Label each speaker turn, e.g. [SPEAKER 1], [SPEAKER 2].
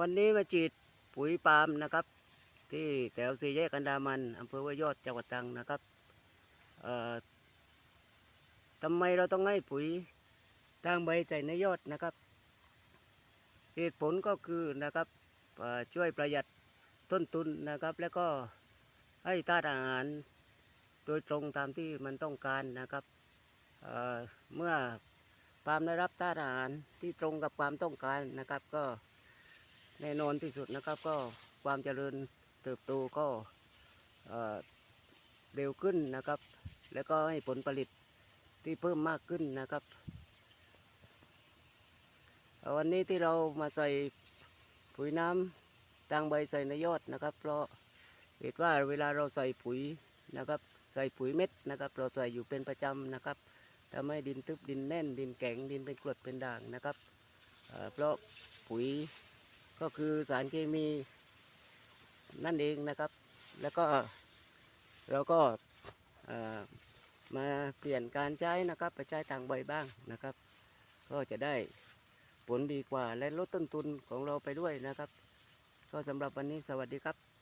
[SPEAKER 1] วันนี้มาฉีดปุ๋ยปาล์มนะครับ ที่แถวสี่แยกกันดามันอำเภอห้วยอดจังหวัดตรังนะครับทำไมเราต้องให้ปุ๋ยทางใบใส่ในยอดนะครับ เหตุผลก็คือนะครับช่วยประหยัดต้นทุนนะครับ แล้วก็ให้ธาตุอาหารโดยตรงตามที่มันต้องการนะครับเเมื่อปาล์มได้รับธาตุอาหารที่ตรงกับความต้องการนะครับ ก็ แน่นอนที่สุดนะครับ ก็ความเจริญเติบโตก็เร็วขึ้นนะครับ แล้วก็ให้ผลผลิตที่เพิ่มมากขึ้นนะครับ วันนี้ที่เรามาใส่ปุ๋ยน้ำตังใบใส่ในยอดนะครับ เพราะเหตุว่าเวลาเราใส่ปุ๋ยนะครับ ใส่ปุ๋ยเม็ดนะครับ เราใส่อยู่เป็นประจำนะครับทำให้ดินทึบดินแน่นดินแข็งดินเป็นกรดเป็นด่างนะครับเพราะปุ๋ย ก็คือสารเคมีนั่นเองนะครับ แล้วก็เราก็มาเปลี่ยนการใช้นะครับ ไปใช้ทางใบบ้างนะครับ ก็จะได้ผลดีกว่าและลดต้นทุนของเราไปด้วยนะครับ ก็สำหรับวันนี้สวัสดีครับ